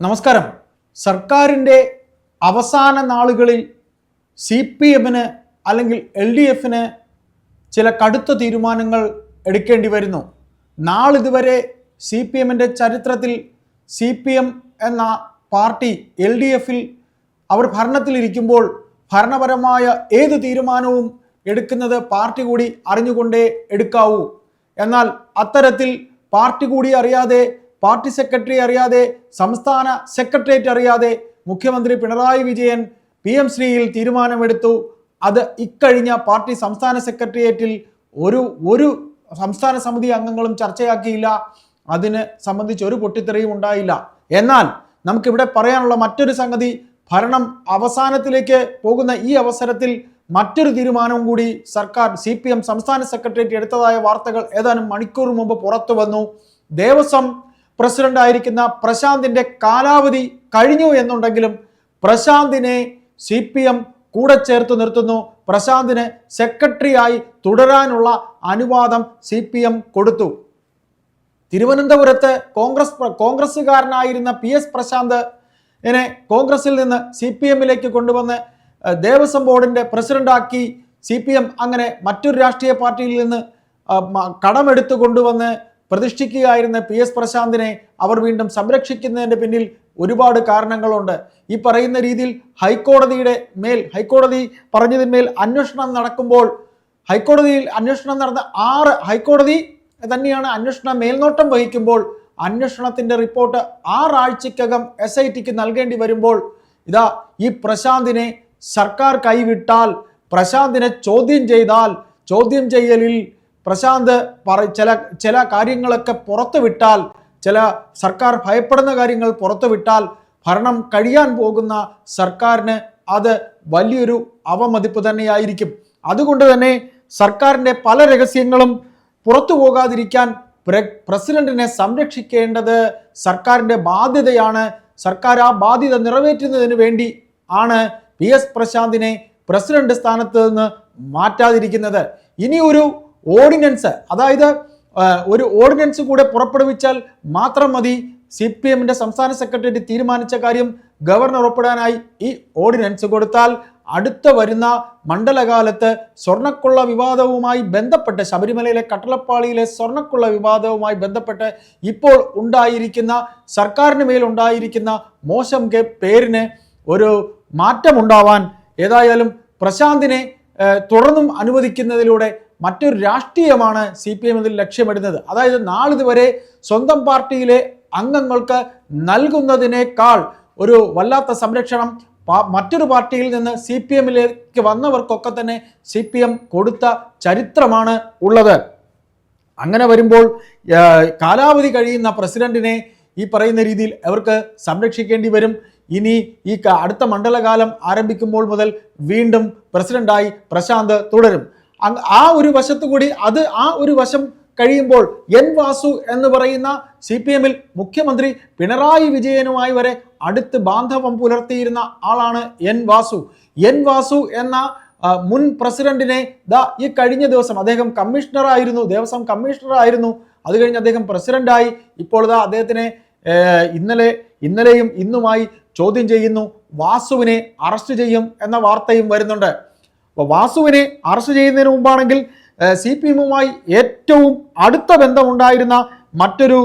നമസ്കാരം. സർക്കാരിന്റെ അവസാന നാളുകളിൽ സി പി എമ്മിന് അല്ലെങ്കിൽ എൽ ഡി എഫിന് ചില കടുത്ത തീരുമാനങ്ങൾ എടുക്കേണ്ടി വരുന്നു. നാളിതുവരെ സി പി എമ്മിന്റെ ചരിത്രത്തിൽ സി പി എം എന്ന പാർട്ടി എൽ ഡി എഫിൽ അവർ ഭരണത്തിലിരിക്കുമ്പോൾ ഭരണപരമായ ഏത് തീരുമാനവും എടുക്കുന്നത് പാർട്ടി കൂടി അറിഞ്ഞുകൊണ്ടേ എടുക്കാവൂ. എന്നാൽ അത്തരത്തിൽ പാർട്ടി കൂടി അറിയാതെ പാർട്ടി സെക്രട്ടറി അറിയാതെ സംസ്ഥാന സെക്രട്ടേറിയറ്റ് അറിയാതെ മുഖ്യമന്ത്രി പിണറായി വിജയൻ പി എം ശ്രീയിൽ തീരുമാനമെടുത്തു. അത് ഇക്കഴിഞ്ഞ പാർട്ടി സംസ്ഥാന സെക്രട്ടേറിയറ്റിൽ ഒരു ഒരു സംസ്ഥാന സമിതി അംഗങ്ങളും ചർച്ചയാക്കിയില്ല. അതിന് സംബന്ധിച്ച് ഒരു പൊട്ടിത്തെറിയും ഉണ്ടായില്ല. എന്നാൽ നമുക്കിവിടെ പറയാനുള്ള മറ്റൊരു സംഗതി ഭരണം അവസാനത്തിലേക്ക് പോകുന്ന ഈ അവസരത്തിൽ മറ്റൊരു തീരുമാനവും കൂടി സർക്കാർ സി പി എം സംസ്ഥാന സെക്രട്ടേറിയറ്റ് എടുത്തതായ വാർത്തകൾ ഏതാനും മണിക്കൂർ മുമ്പ് പുറത്തു വന്നു. ദേവസ്വം പ്രസിഡന്റ് ആയിരിക്കുന്ന പ്രശാന്തിന്റെ കാലാവധി കഴിഞ്ഞു എന്നുണ്ടെങ്കിലും പ്രശാന്തിനെ സി പി എം കൂടെ ചേർത്ത് നിർത്തുന്നു. പ്രശാന്തിന് സെക്രട്ടറിയായി തുടരാനുള്ള അനുവാദം സി പി എം കൊടുത്തു. തിരുവനന്തപുരത്ത് കോൺഗ്രസ് കോൺഗ്രസ്സുകാരനായിരുന്ന പി എസ് പ്രശാന്ത് എന്നെ കോൺഗ്രസിൽ നിന്ന് സി പി എമ്മിലേക്ക് കൊണ്ടുവന്ന് ദേവസ്വം ബോർഡിന്റെ പ്രസിഡന്റാക്കി സി പി എം അങ്ങനെ മറ്റൊരു രാഷ്ട്രീയ പാർട്ടിയിൽ നിന്ന് കടമെടുത്തു കൊണ്ടുവന്ന് പ്രതിഷ്ഠിക്കുകയായിരുന്ന പി എസ് പ്രശാന്തിനെ അവർ വീണ്ടും സംരക്ഷിക്കുന്നതിന്റെ പിന്നിൽ ഒരുപാട് കാരണങ്ങളുണ്ട്. ഈ പറയുന്ന രീതിയിൽ ഹൈക്കോടതിയുടെ മേൽ ഹൈക്കോടതി പറഞ്ഞതിന്മേൽ അന്വേഷണം നടക്കുമ്പോൾ ഹൈക്കോടതിയിൽ അന്വേഷണം നടന്ന ആറ് ഹൈക്കോടതി തന്നെയാണ് അന്വേഷണ മേൽനോട്ടം വഹിക്കുമ്പോൾ അന്വേഷണത്തിന്റെ റിപ്പോർട്ട് ആറാഴ്ചക്കകം എസ് ഐ ടിക്ക് നൽകേണ്ടി വരുമ്പോൾ ഇതാ ഈ പ്രശാന്തിനെ സർക്കാർ കൈവിട്ടാൽ പ്രശാന്തിനെ ചോദ്യം ചെയ്താൽ ചോദ്യം ചെയ്യലിൽ പ്രശാന്ത് പറ ചില ചില കാര്യങ്ങളൊക്കെ പുറത്തുവിട്ടാൽ ചില സർക്കാർ ഭയപ്പെടുന്ന കാര്യങ്ങൾ പുറത്തുവിട്ടാൽ ഭരണം കഴിയാൻ പോകുന്ന സർക്കാരിന് അത് വലിയൊരു അവമതിപ്പ് തന്നെയായിരിക്കും. അതുകൊണ്ട് തന്നെ സർക്കാരിന്റെ പല രഹസ്യങ്ങളും പുറത്തു പോകാതിരിക്കാൻ പ്രസിഡന്റിനെ സംരക്ഷിക്കേണ്ടത് സർക്കാരിന്റെ ബാധ്യതയാണ്. സർക്കാർ ആ ബാധ്യത നിറവേറ്റുന്നതിന് വേണ്ടി ആണ് പി എസ് പ്രശാന്തിനെ പ്രസിഡന്റ് സ്ഥാനത്ത് നിന്ന് മാറ്റാതിരിക്കുന്നത്. ഇനി ഒരു ഓർഡിനൻസ് അതായത് ഒരു ഓർഡിനൻസ് കൂടെ പുറപ്പെടുവിച്ചാൽ മാത്രം മതി. സി പി എമ്മിന്റെ സംസ്ഥാന സെക്രട്ടറി തീരുമാനിച്ച കാര്യം ഗവർണർ ഒപ്പിടാനായി ഈ ഓർഡിനൻസ് കൊടുത്താൽ അടുത്ത വരുന്ന മണ്ഡലകാലത്ത് സ്വർണക്കൊള്ള വിവാദവുമായി ബന്ധപ്പെട്ട് ശബരിമലയിലെ കട്ടളപ്പാളിയിലെ സ്വർണക്കൊള്ള വിവാദവുമായി ബന്ധപ്പെട്ട് ഇപ്പോൾ ഉണ്ടായിരിക്കുന്ന സർക്കാരിന് മേൽ ഉണ്ടായിരിക്കുന്ന മോശം കെ- പേരിന് ഒരു മാറ്റമുണ്ടാവാൻ ഏതായാലും പ്രശാന്തിനെ തുടർന്നും അനുവദിക്കുന്നതിലൂടെ മറ്റൊരു രാഷ്ട്രീയമാണ് സി പി എം ഇതിൽ ലക്ഷ്യമിടുന്നത്. അതായത് നാളിതുവരെ സ്വന്തം പാർട്ടിയിലെ അംഗങ്ങൾക്ക് നൽകുന്നതിനേക്കാൾ ഒരു വല്ലാത്ത സംരക്ഷണം മറ്റൊരു പാർട്ടിയിൽ നിന്ന് സി പി എമ്മിലേക്ക് വന്നവർക്കൊക്കെ തന്നെ സി പി എം കൊടുത്ത ചരിത്രമാണ് ഉള്ളത്. അങ്ങനെ വരുമ്പോൾ കാലാവധി കഴിയുന്ന പ്രസിഡന്റിനെ ഈ പറയുന്ന രീതിയിൽ അവർക്ക് സംരക്ഷിക്കേണ്ടി വരും. ഇനി ഈ അടുത്ത മണ്ഡലകാലം ആരംഭിക്കുമ്പോൾ മുതൽ വീണ്ടും പ്രസിഡന്റായി പ്രശാന്ത് തുടരും. ആ ഒരു വശത്തു കൂടി അത് ആ ഒരു വശം കഴിയുമ്പോൾ എൻ വാസു എന്ന് പറയുന്ന സി പി എമ്മിൽ മുഖ്യമന്ത്രി പിണറായി വിജയനുമായി വരെ അടുത്ത് ബാന്ധവം പുലർത്തിയിരുന്ന ആളാണ് എൻ വാസു. എൻ വാസു എന്ന മുൻ പ്രസിഡന്റിനെ ദാ ഈ കഴിഞ്ഞ ദിവസം അദ്ദേഹം കമ്മീഷണർ ആയിരുന്നു ദേവസ്വം കമ്മീഷണർ ആയിരുന്നു അത് കഴിഞ്ഞ് അദ്ദേഹം പ്രസിഡന്റായി. ഇപ്പോൾ ഇതാ അദ്ദേഹത്തിനെ ഇന്നലെ ഇന്നലെയും ഇന്നുമായി ചോദ്യം ചെയ്യുന്നു. വാസുവിനെ അറസ്റ്റ് ചെയ്യും എന്ന വാർത്തയും വരുന്നുണ്ട്. അപ്പോൾ വാസുവിനെ അറസ്റ്റ് ചെയ്യുന്നതിന് മുമ്പാണെങ്കിൽ സി പി എമ്മുമായി ഏറ്റവും അടുത്ത ബന്ധമുണ്ടായിരുന്ന മറ്റൊരു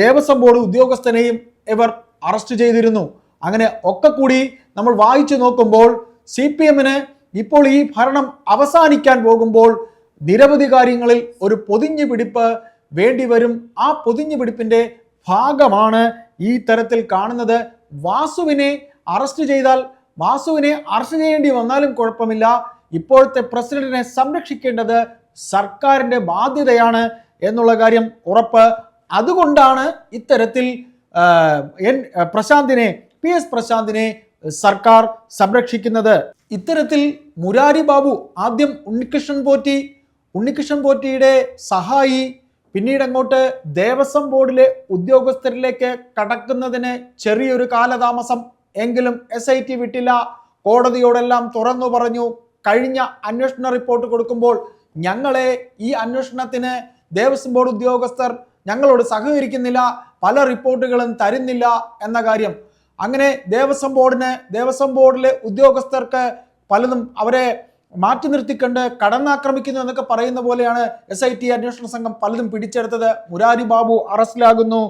ദേവസ്വം ബോർഡ് ഉദ്യോഗസ്ഥനെയും ഇവർ അറസ്റ്റ് ചെയ്തിരുന്നു. അങ്ങനെ ഒക്കെ കൂടി നമ്മൾ വായിച്ചു നോക്കുമ്പോൾ സി പി എമ്മിന് ഇപ്പോൾ ഈ ഭരണം അവസാനിക്കാൻ പോകുമ്പോൾ നിരവധി കാര്യങ്ങളിൽ ഒരു പൊതിഞ്ഞു പിടിപ്പ് വേണ്ടിവരും ആ പൊതിഞ്ഞു പിടിപ്പിന്റെ ഭാഗമാണ് ഈ തരത്തിൽ കാണുന്നത്. വാസുവിനെ അറസ്റ്റ് ചെയ്താൽ വാസുവിനെ അറസ്റ്റ് ചെയ്യേണ്ടി വന്നാലും കുഴപ്പമില്ല. ഇപ്പോഴത്തെ പ്രസിഡന്റിനെ സംരക്ഷിക്കേണ്ടത് സർക്കാരിന്റെ ബാധ്യതയാണ് എന്നുള്ള കാര്യം ഉറപ്പ്. അതുകൊണ്ടാണ് ഇത്തരത്തിൽ എൻ പ്രശാന്തിനെ പി എസ് പ്രശാന്തിനെ സർക്കാർ സംരക്ഷിക്കുന്നത്. ഇത്തരത്തിൽ മുരാരി ബാബു ആദ്യം ഉണ്ണികൃഷ്ണൻ പോറ്റി ഉണ്ണികൃഷ്ണൻ പോറ്റിയുടെ സഹായി പിന്നീട് അങ്ങോട്ട് ദേവസ്വം ബോർഡിലെ ഉദ്യോഗസ്ഥരിലേക്ക് കടക്കുന്നതിന് ചെറിയൊരു കാലതാമസം എങ്കിലും എസ് ഐ ടി വിട്ടില്ല. കോടതിയോടെല്ലാം തുറന്നു പറഞ്ഞു. കഴിഞ്ഞ അന്വേഷണ റിപ്പോർട്ട് കൊടുക്കുമ്പോൾ ഞങ്ങളെ ഈ അന്വേഷണത്തിന് ദേവസ്വം ബോർഡ് ഉദ്യോഗസ്ഥർ ഞങ്ങളോട് സഹകരിക്കുന്നില്ല പല റിപ്പോർട്ടുകളും തരുന്നില്ല എന്ന കാര്യം. അങ്ങനെ ദേവസ്വം ബോർഡിന് ദേവസ്വം ബോർഡിലെ ഉദ്യോഗസ്ഥർക്ക് പലതും അവരെ മാറ്റി നിർത്തിക്കൊണ്ട് കടന്നാക്രമിക്കുന്നു എന്നൊക്കെ പറയുന്ന പോലെയാണ് എസ് ഐ ടി അന്വേഷണ സംഘം പലതും പിടിച്ചെടുത്തത്. മുരാരി ബാബു അറസ്റ്റിലാകുന്നു.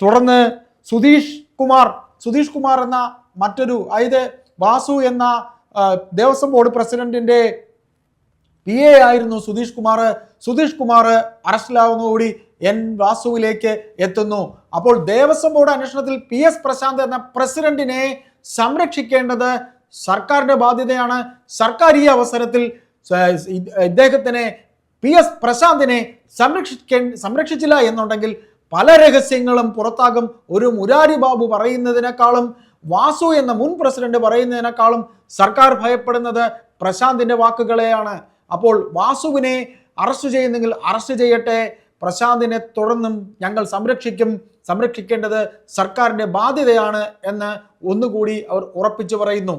തുടർന്ന് സുധീഷ് കുമാർ സുധീഷ് കുമാർ എന്ന മറ്റൊരു അതായത് വാസു എന്ന ദേവസ്വം ബോർഡ് പ്രസിഡന്റിന്റെ പി എ ആയിരുന്നു സുധീഷ് കുമാർ. സുധീഷ് കുമാർ അറസ്റ്റിലാവുന്നതോടി എൻ വാസുവിലേക്ക് എത്തുന്നു. അപ്പോൾ ദേവസ്വം ബോർഡ് അന്വേഷണത്തിൽ പി എസ് പ്രശാന്ത് എന്ന പ്രസിഡന്റിനെ സംരക്ഷിക്കേണ്ടത് സർക്കാരിന്റെ ബാധ്യതയാണ്. സർക്കാർ ഈ അവസരത്തിൽ ഇദ്ദേഹത്തിനെ പി എസ് പ്രശാന്തിനെ സംരക്ഷിക്കേ സംരക്ഷിച്ചില്ല എന്നുണ്ടെങ്കിൽ പല രഹസ്യങ്ങളും പുറത്താകും. ഒരു മുരാരി ബാബു പറയുന്നതിനേക്കാളും വാസു എന്ന മുൻ പ്രസിഡന്റ് പറയുന്നതിനേക്കാളും സർക്കാർ ഭയപ്പെടുന്നത് പ്രശാന്തിന്റെ വാക്കുകളെയാണ്. അപ്പോൾ വാസുവിനെ അറസ്റ്റ് ചെയ്യുന്നെങ്കിൽ അറസ്റ്റ് ചെയ്യട്ടെ പ്രശാന്തിനെ തുടർന്നും ഞങ്ങൾ സംരക്ഷിക്കും സംരക്ഷിക്കേണ്ടത് സർക്കാരിന്റെ ബാധ്യതയാണ് എന്ന് ഒന്നുകൂടി അവർ ഉറപ്പിച്ചു പറയുന്നു.